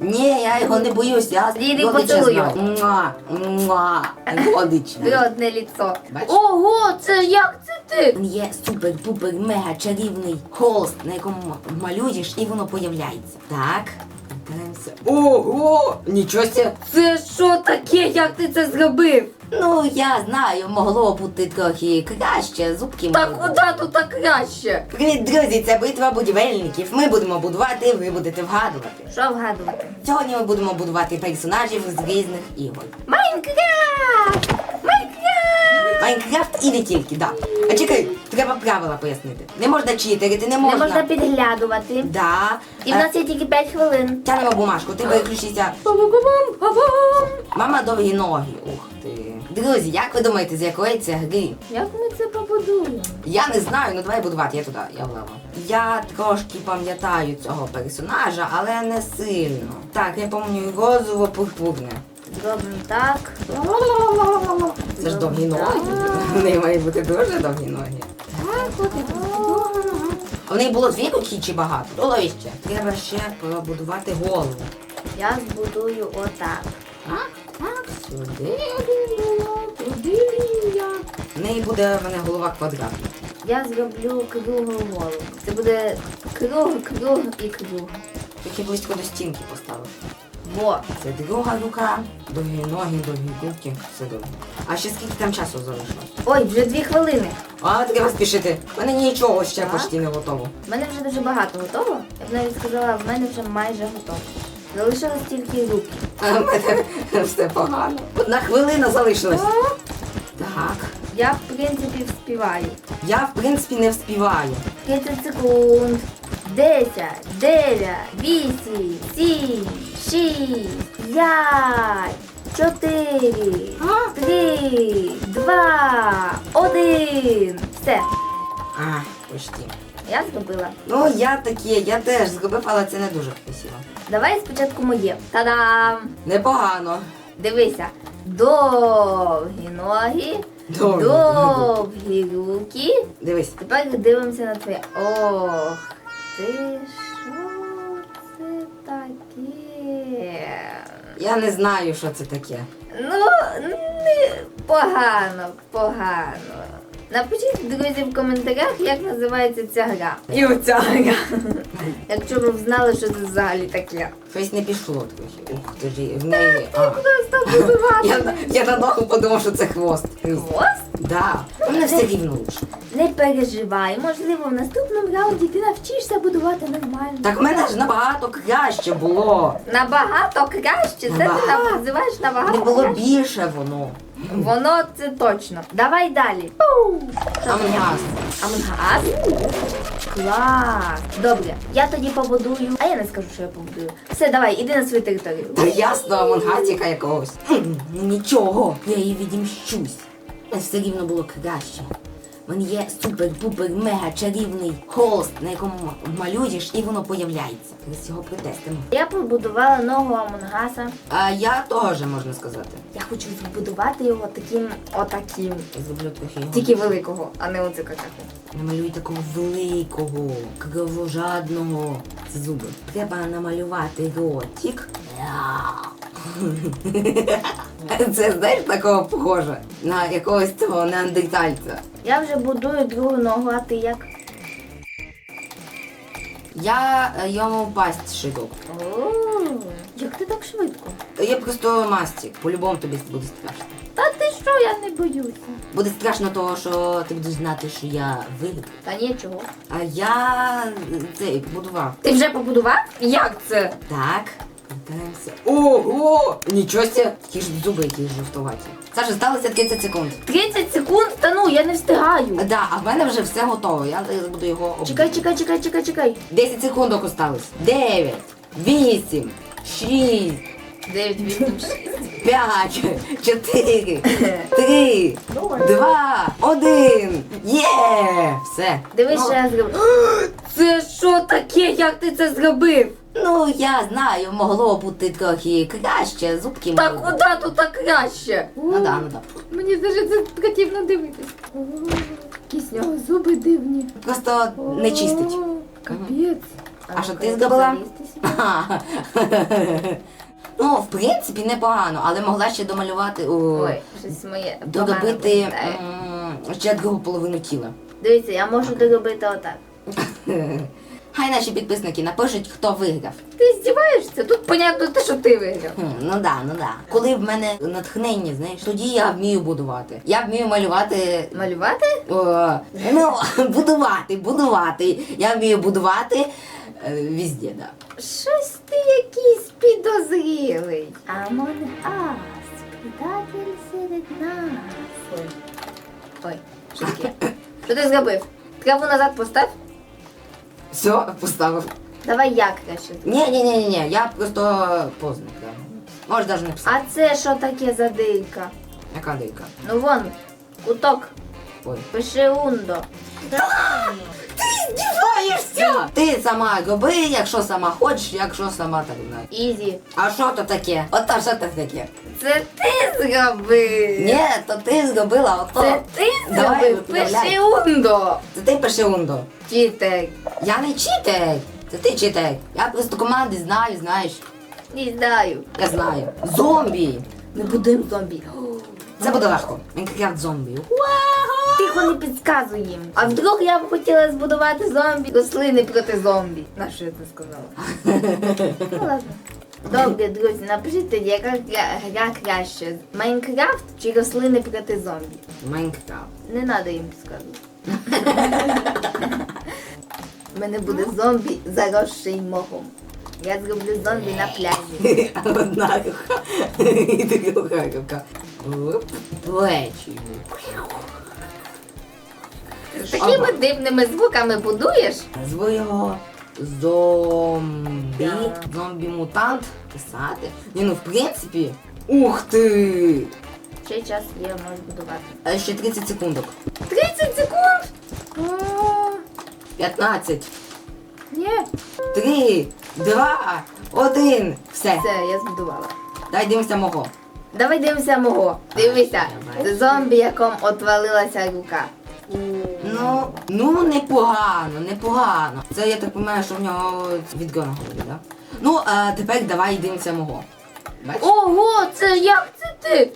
Ні, я його не боюсь, я Іди його поцілуй. Муа, муа. Ви одне ліцо. Бач? Ого, це як це ти? Він є супер-пупер мега чарівний холст, на якому малюєш і воно появляється. Так. Дивимося. Ого! Нічого себе! Це що таке? Як ти це зробив? Ну, я знаю, могло бути трохи краще, зубки Та мали. куди тут так краще? Привіт, друзі! Це битва будівельників. Ми будемо будувати, ви будете вгадувати. Що вгадувати? Сьогодні ми будемо будувати персонажів з різних ігор. Майнкрафт! Майнкрафт! Майнкрафт і не тільки, да. А чекай, треба правила пояснити. Не можна читерити, не Не можна. можна підглядувати. Да. І в нас є тільки 5 хвилин. Тянемо бумажку, ти бам-бам. Мама довгі ноги. Ух ти. Друзі, як ви думаєте, з якої це гри? Як ми це побудуємо? Я не знаю, ну давай будувати, я туди, я влево. Я трошки пам'ятаю цього персонажа, але не сильно. Так, я пам'ятаю розово пурпурне. Зробимо так. Це ж довгі ноги. Вони мають бути дуже довгі ноги. Так, от і. У них було дві руки чи багато? Було ще. Треба ще побудувати голову. Я збудую отак. Так, сюди один було, туди я. В неї буде в мене голова квадратна. Я зроблю круглу голову. Це буде круг, круг і круг. Тільки близько до стінки поставив. Во. Це друга рука, довгі ноги, довгі руки, все добре. А ще скільки там часу залишилось? Ой, вже дві хвилини. А, треба спішити. У мене нічого ще Так. почти не готово. У мене вже дуже багато готово. Я б навіть сказала, в мене вже майже готово. Залишилось тільки руки. А в мене все погано. Одна хвилина залишилась. Так. Я, в принципі, вспіваю. Я, в принципі, не вспіваю. 30 секунд. 10, 9, 8, 7, 6, 5, 4, 3, 2, 1. Все. А, почти. Я зробила. Ну, я таке, я теж зробив, але це не дуже красиво. Давай спочатку моє. Та-дам! Непогано. Дивися. Довгі ноги, Довгі. довгі руки. Дивись. Тепер дивимося на твоє. Ох, ти що це таке? Я не знаю, що це таке. Ну, не погано, погано. Напишіть, друзі, в коментарях, як називається ця гра. І оця гра. Якщо ви б знали, що це взагалі таке. Щось не пішло трохи. Ух ж, в неї. А. Я, на- я на ногу подумав, що це хвост. Хвост? Да. У мене все рівно лучше. Не переживай, можливо, в наступному раунді ти навчишся будувати нормально. Так в мене ж набагато краще було. Набагато краще. Це ти Набагато. називаєш набагато Не було краще. більше воно. Воно це точно. Давай далі. Амгас. А. Амонгас? Клас. Добре, я тоді побудую. А я не скажу, що я побудую. Все, давай, іди на свою територію. Та ясно, амонгатіка якогось. Нічого, я її відімщусь. Все рівно було краще. В мене є супер-пупер мега чарівний холст, на якому малюєш і воно появляється. Зараз його притестимо. Я побудувала ногу Амонгаса. А я теж можна сказати. Я хочу збудувати його таким отаким. Я зроблю трохи його. Тільки великого, а не оце какаху. Намалюй такого великого, кровожадного. Це зуби. Треба намалювати ротик. Це знаєш такого похоже на якогось цього неандертальця. Я вже будую другу ногу, а ти як? Я е, йому пасть шиду. О, як ти так швидко? Я просто мастик. По-любому тобі буде страшно. Та ти що, я не боюся. Буде страшно того, що ти будеш знати, що я виграв. Та нічого. А я е, цей побудував. Ти вже побудував? Як це? Так, вертаємося. Ого! Нічого себе! Ті ж зуби якісь жовтуваті. Саша, сталося 30 секунд. 30 секунд? Та ну, я не встигаю. Да, а в мене вже все готово. Я зараз буду його об... Чекай, чекай, чекай, чекай, чекай. 10 секундок осталось. 9, 8, 6, 9, 8, 6. 5, 4, 3, 2, 1. Є! Все. Дивись, що я зробив. Це що таке? Як ти це зробив? Ну, я знаю, могло бути трохи краще, зубки Та мали. куди тут так краще? Ну да, ну да. Мені даже це противно дивитись. Які з нього зуби дивні. Просто не чистить. О, Капець. А що ти залізти сюди? Ну, в принципі, непогано, але могла ще домалювати у Ой, щось моє. погано доробити виглядає. м, ще другу половину тіла. Дивіться, я можу доробити отак. Хай наші підписники напишуть, хто виграв. Ти здіваєшся? Тут понятно те, що ти виграв. Хм, ну да, ну да. Коли в мене натхнення, знаєш, тоді я вмію будувати. Я вмію малювати. Малювати? О, ну, будувати, будувати. Я вмію будувати е, везде, да. Щось ти якийсь підозрілий. Амон Ас, предатель серед нас. Ой. Ой, що таке? Що ти зробив? Траву назад постав? Все, поставив. Давай я краще. Ні, ні, ні, ні, ні, я просто поздно. Да. Можеш навіть не писати. А це що таке за дилька? Яка дилька? Ну вон, куток. Ой. Пиши ундо. Ти здіваєшся! Ти сама роби, якщо сама хочеш, якщо сама так знає. Ізі. А що то таке? Ото що то таке? Це ти зробив. Ні, то ти зробила ото. Це ти Давай, зробив. виправляй. Пиши ундо. Це ти пиши ундо. Читер. Я не читер. Це ти читер. Я просто команди знаю, знаєш. Не знаю. Я знаю. Зомбі. Ми будемо зомбі. Це буде легко. Мінкрафт зомбі. Тихо не підказуй їм. А вдруг я б хотіла збудувати зомбі, рослини проти зомбі. На що я це сказала? ну ладно. Добре, друзі, напишіть тоді, яка гра, гра краще. Майнкрафт чи рослини проти зомбі? Майнкрафт. Не треба їм підказувати. У мене буде зомбі заросший мохом. Я зроблю зомбі на пляжі. Одна рука. І друга рука. Плечі. З такими дивними звуками будуєш? Назву його зомбі. Зомбі-мутант. Писати. Ні, ну в принципі. Ух ти! Ще час є, можеш будувати. А Ще 30 секундок. 30 секунд! О, 15. Ні. 3, 2, 1. Все. Все, я збудувала. Дай дивимося мого. Давай дивимося мого. Дивися, це зомбі, якому отвалилася рука. Ну, ну непогано, непогано. Це я так розумію, що в нього від на голові, да? Ну, а тепер давай дивимося мого. Бачиш? Ого, це як це ти?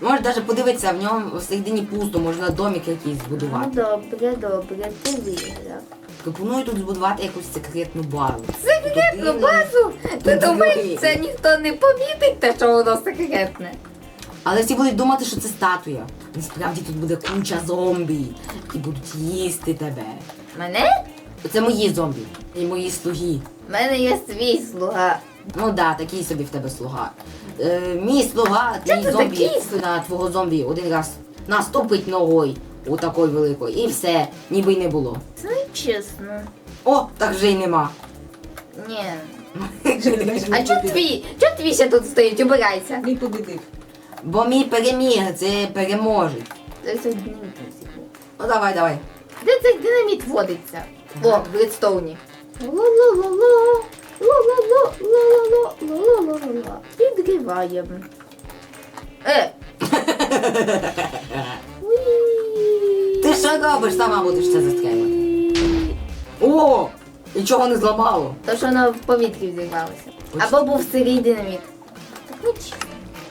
Можеш навіть подивитися, в ньому всередині пусто, можна домик якийсь Ну збудувати. добре, добре, ти виграв. Пропоную тут збудувати якусь секретну базу. Секретну Потрібно- базу? Ти Тут думаєш, це ніхто не помітить, те, що воно секретне? Але всі будуть думати, що це статуя. Насправді тут буде куча зомбі, які будуть їсти тебе. Мене? Це мої зомбі і мої слуги. У мене є свій слуга. Ну да, такий собі в тебе слуга. Е, мій слуга, твій це зомбі такий? на твого зомбі один раз наступить ногою у такої великої. І все, ніби й не було. Це не чесно. О, так вже й нема. Ні. А чого твій? Чого твій ще тут стоїть? Убирайся. Мій победив. Бо мій переміг, це переможе. Це все динаміт. Ну давай, давай. Де цей динаміт водиться? О, в Редстоуні. Ла-ла-ла-ла. Ла-ла-ла, ла-ла-ла, ла-ла-ла-ла. Підриваємо. Е! Ти що робиш? Сама будеш це застрелювати. О! Нічого не зламало. То, що воно в повітрі взірвалося. Або був сирий динаміт. Так ну чесно.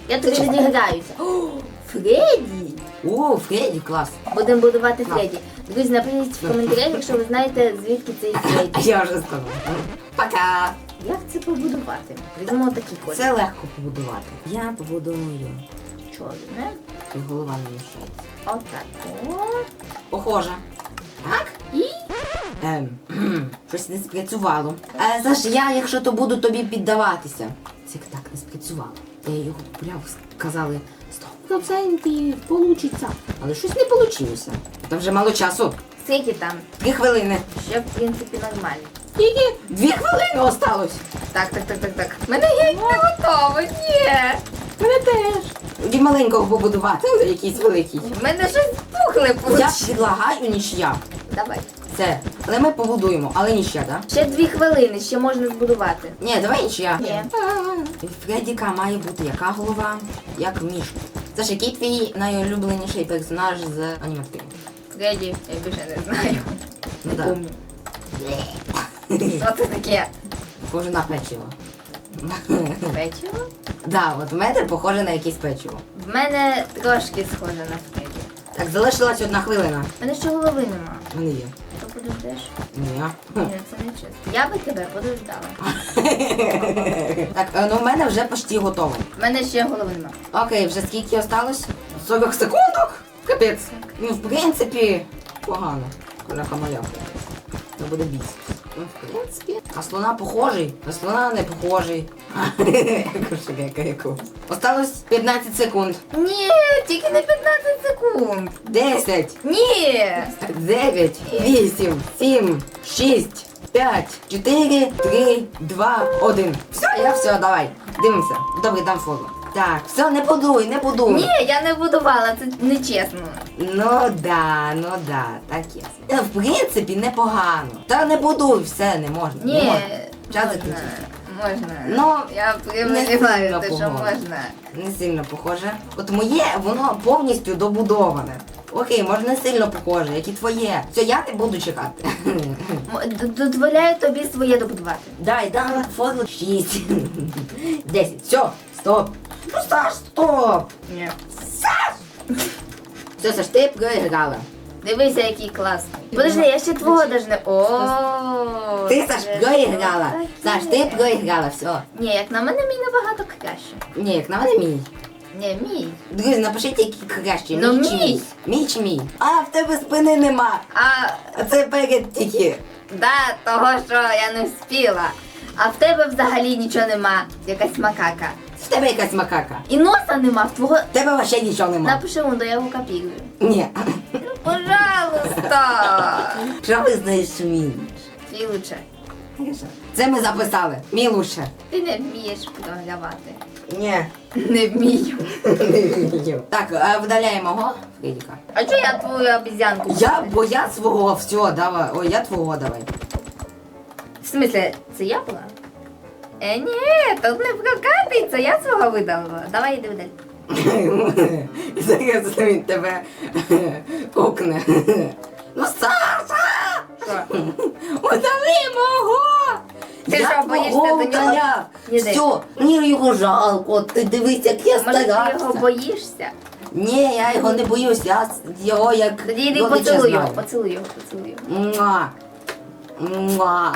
Я тобі відіграюся. О, Фредді! О, Фредді, клас. Будемо будувати Фредді. Друзі, напишіть в коментарях, якщо ви знаєте, звідки цей А Фредді. я вже сказав. Пока. Як це побудувати? Візьмемо такі кольори. Це легко побудувати. Я побудую. Чорне. І голова не мішається. Отак. Похоже. Так? І Ем, кхм, щось не спрацювало. Е, Саш, я, якщо то буду тобі піддаватися. Це так не спрацювало. Я його купляв, сказали, 100% получиться. Але щось не вийшло. Там вже мало часу. скільки там? Дві хвилини. Ще в принципі нормально. Скільки? Дві хвилини осталось. Так, так, так, так, так. Мене геть не готово, ні. Мене теж. Тоді маленького побудувати, якийсь великий. В мене щось пухле Я получилось. предлагаю нічия. Давай. Це. Але ми побудуємо, але нічия, так? Ще дві хвилини, ще можна збудувати. Ні, давай нічия. Ні. У Фредіка має бути яка голова, як в мішку. Саш, який твій найулюбленіший персонаж з аніматики? Фредді, я більше не знаю. Ну да. помню. Що це таке? Похоже на печиво. Печиво? Да, от в мене похоже на якесь печиво. В мене трошки схоже на Фредді. Так, залишилась одна хвилина. В мене ще голови нема. В мене є. То подождеш? Ні. Ні, це не чесно. Я би тебе подождала. Так, е, ну в мене вже почти готово. В мене ще голови нема. Окей, вже скільки осталось? 40 секундок? Капець. Ну, в принципі, погано. Коляха моя. Це буде біс. Ну, в принципі. А слона похожий, а слона не похожий. Кошелька яку. Осталось 15 секунд. Ні, тільки не 15 секунд. 10, Ні. 9, 8, 7, 6, 5, 4, 3, 2, 1. Все, я все, давай. Дивимося. Добре, дам фото. Так, все, не подуй, не подуй. Ні, я не будувала, це нечесно. Ну да, ну да, так є. Е, В принципі, непогано. Та не будуй, все, не можна. не Ні, можна. Час можна. закінчився. Можна. Ну, я сильно те, що можна. Не сильно похоже. От моє, воно повністю добудоване. Окей, може не сильно похоже, як і твоє. Все, я не буду чекати. М- д- Дозволяю тобі своє добудувати. Дай, дай, фото 6. 10. Все, стоп. Ну, Саш, стоп. Ні. Все, Саш, ти програла. Дивися, який класний. Подожди, я ще твого даже не. О. Ти, Саш, це програла. Саш, ти програла, все. Ні, як на мене мій набагато краще. Ні, як на мене мій. Ні, мій. Друзі, напишіть, який краще, Ну, мій чи мій. мій. Мій чи мій. А, в тебе спини нема. А А це перед тільки. да, того, що я не вспіла. А в тебе взагалі нічого нема, якась макака. В тебе якась макака. І носа нема, в твого. В тебе вообще нічого нема. Напиши он, то я його копірую. Ні. Ну, пожалуйста. Що ви знаєш мій? Твій лучше. Це ми записали. Мій лучше. Ти не вмієш програвати. Ні. Не вмію. Так, а видаляємо го, Фредіка. А чого я твою обізянку? Я, бо я свого, все, давай. Ой, я твого давай. В смысле, це я була? Е, ні, тут не прокатить, це я свого видала. Давай іди видаль. Зараз він тебе окне. Ну, Саша! Що? Удали мого! Ти я що, боїшся твого до нього? удаляв. Все, мені його жалко, ти дивись, як я Може, ти старався. його боїшся? Ні, я його не боюсь, я с- його як Тоді йди поцілуй його, знаю. поцілуй його, поцілуй його. Муа. Муа.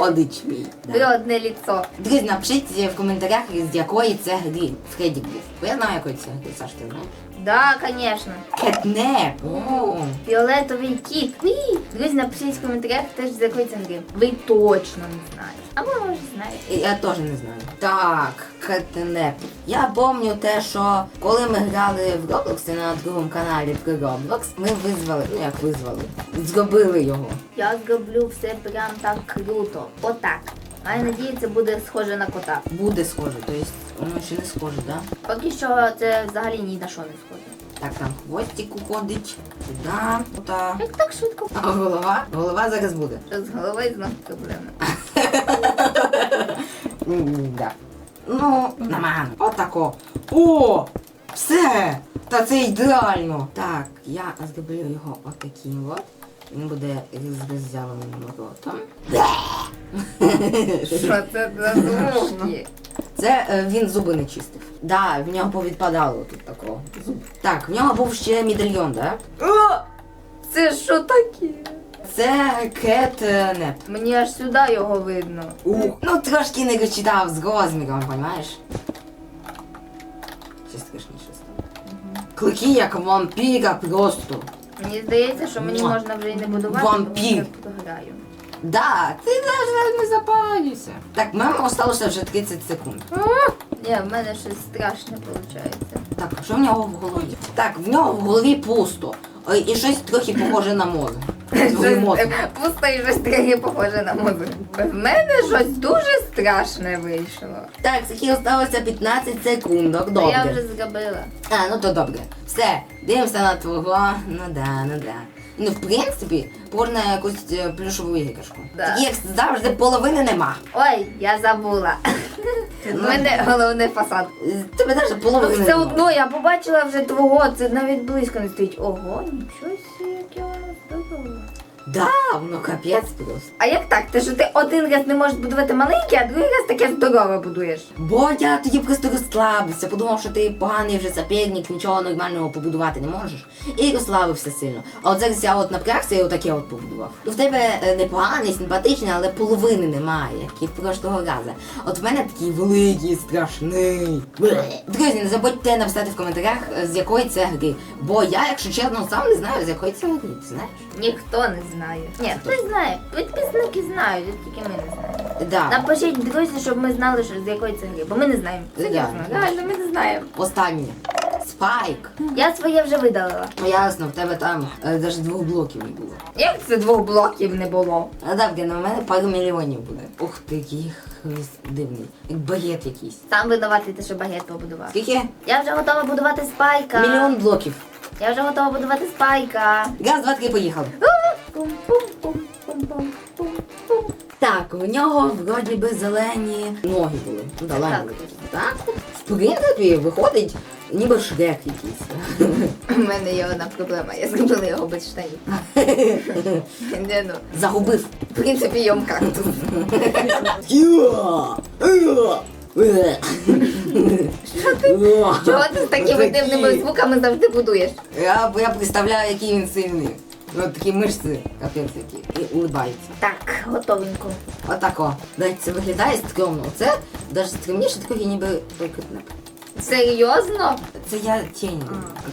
Родич мій. Ви одне ліцо. Друзі, напишіть в коментарях, з якої це гри Фредді був. Бо я знаю, якої це гри, Саш, ти знаєш? Да, конечно. Кетнеп. Фіолетовий кіт. Ні. Друзі, напишіть в коментарях теж з якої це гри. Ви точно не знаєте. А ви може знаєте. Я теж не знаю. Так, кетнеп. Я пам'ятаю те, що коли ми грали в Roblox на другому каналі про Roblox, ми визвали, ну як визвали, зробили його. Я зроблю все прям так круто. Отак. Маю надію, це буде схоже на кота. Буде схоже, тобто воно ще не схоже, так? Да? Поки що це взагалі ні на що не схоже. Так, там хвостик уходить, сюди, туди. Як так швидко? А голова? Голова зараз буде. З головою знов проблеми. М, Да. Ну, нормально. Отако. О! Все! Та це ідеально. Так, я зроблю його отаким от. Він буде з роззявленим ротом. Що це за звуки? Це е, він зуби не чистив. Да, в нього повідпадало тут такого. Зуб. Так, в нього був ще медальйон, да? О! Це що таке? Це кет е. Мені аж сюди його видно. Ух. Ну трошки не читав з розміром, понимаєш? Ще страшніше стало. Клики як вампіра просто. Мені здається, що мені Муа. можна вже і не будувати, Вампір. що я пограю. Да, ти навіть не запалюйся. Так, мене осталося вже 30 секунд. Ні, в мене щось страшне виходить. Так, що в нього в голові? Так, в нього в голові пусто. Е, І щось трохи похоже на мозок. Мозок. Пусто і щось трохи похоже на мозок. В мене щось дуже страшне вийшло. Так, скільки осталося 15 секундок. Та Я вже зробила. А, ну то добре. Все, дивимося на твого. Ну да, ну да. Ну, в принципі, порно якусь е, плюшову іграшку. Да. Так як завжди половини нема. Ой, я забула. У мене головний фасад. Тебе навіть Ну, половини все нема. одно я побачила вже твого, це навіть близько не стоїть. Ого, нічого собі, Да, воно капець просто. А як так? Те, що ти один раз не можеш будувати маленьке, а другий раз таке здорове будуєш. Бо я тоді просто розслабився, подумав, що ти поганий вже соперник, нічого нормального побудувати не можеш. І розслабився сильно. А от зараз я от напрягся і отаке от побудував. В тебе е, непоганий, симпатичний, але половини немає, як і в прошлого разу. От в мене такий великий, страшний. Друзі, не забудьте написати в коментарях, з якої це гри. Бо я, якщо чесно, сам не знаю, з якої це гри. Ти знаєш? Ніхто не знає. Ні, хтось знає. Підписники знають, от тільки ми не знаємо. Да. Напишіть, друзі, щоб ми знали, що з якої це гри, бо ми не знаємо. Да. Серйозно, реально, ми не знаємо. Останнє. Спайк. Я своє вже видалила. Ну ясно, в тебе там е, навіть двох блоків не було. Як це двох блоків не було? А так, на мене пару мільйонів буде. Ух ти, який хвіст дивний. Як багет якийсь. Сам винуватий, ти що багет побудував. Скільки? Я вже готова будувати спайка. Мільйон блоків. Я вже готова будувати спайка. Раз, два, три, поїхали. Пум-пум-пум-пум-пум-пум. Так, у нього вроді би зелені ноги були. Ну, да. Так, в принципі, виходить, ніби шрек якийсь. У мене є одна проблема. Я зробила його без штанів. Не, ну. Загубив. В принципі, йом кактус. Чого ти з такими дивними звуками завжди будуєш? Я, я представляю, який він сильний. Ось такі мишці, капець які, і улибається. Так, готовенько. Отако. Навіть це виглядає стрьомно. Це навіть стрімніше такий ніби прикритник. Серйозно? Це я тінь.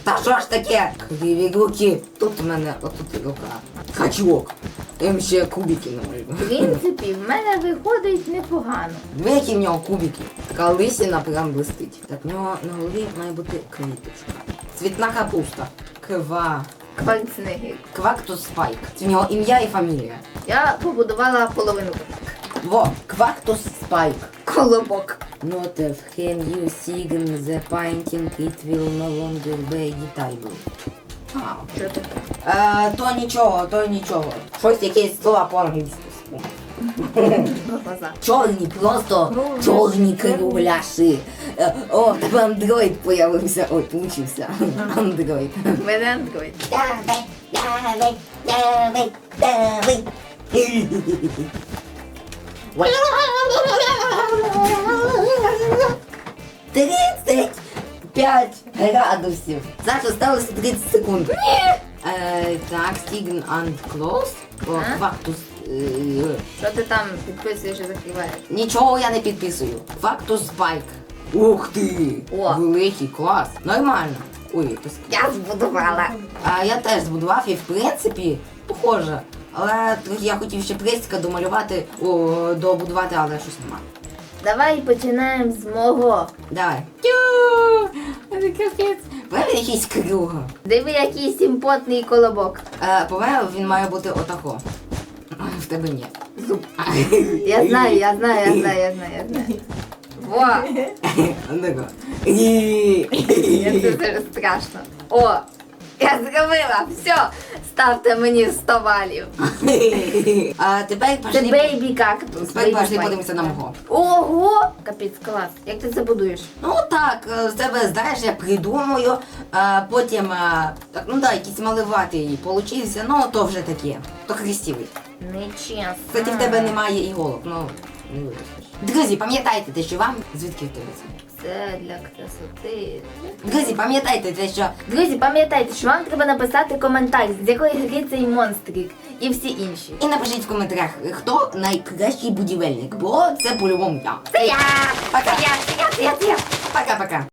Та що ж таке? Криві руки. Тут у мене отут рука. Качок. Їм ще кубики В принципі, в мене виходить непогано. Які в нього кубики. Така лисина прям блистить. Так, в нього на голові має бути квіточка. Цвітна капуста. Ква. Кварцнигик. Квактус Спайк. Це в нього ім'я і фамілія. Я побудувала половину Во, Квактус Спайк. колобок. Not of can you sign the painting, it will no longer be editable. А, Що таке? Е, то нічого, то нічого. Щось якесь слова по-англійськи. Глаза. Чорні, просто чорні кругляші. Е, О, тебе андроїд появився. Ой, получився. Андроїд. В мене андроїд. Давай, давай, давай, давай. Тридцять п'ять градусів. Зараз осталося 30 секунд. Ні! Е, так, Стігн and Close. О, А? Квактус. е, Що ти там підписуєш і закриваєш? Нічого я не підписую. Фактус спайк. Ух ти! О. Великий клас. Нормально. Ой, якось. Я збудувала. А я теж збудував і в принципі похоже. Але трохи я хотів ще пристика домалювати, о, добудувати, але щось немає. Давай починаємо з мого. Давай. Тю! Це капець. Правильно якийсь круг. Диви, який симпотний колобок. Е, по-моєму, він має бути отако. Тебе ні. Зуб. Я знаю, я знаю, я знаю, я знаю, я знаю. Во! Отако. Як це зараз страшно. О! Я зробила! Все! Ставте мені 100 балів. А тепер Це пошли. бейбі кактус. Тепер пошли подивимося на мого. Ого! Капець, клас. Як ти це будуєш? Ну так, е, з тебе, знаєш, я придумаю, а потім, е, так, ну да, якийсь малеватий получився, ну то вже таке, то красивий. Нечесно. Кстати, в тебе немає іголок, ну не виростеш. Друзі, пам'ятайте те, що вам звідки в тебе це? Це для красоти. Друзі, пам'ятайте те, що Друзі, пам'ятайте, що вам треба написати коментар, з якої гри цей монстрик і всі інші. і напишіть в коментарях, хто найкращий будівельник, бо це по-любому я. Це я! Пока. Це я, це я, це я, це я. Пока-пока.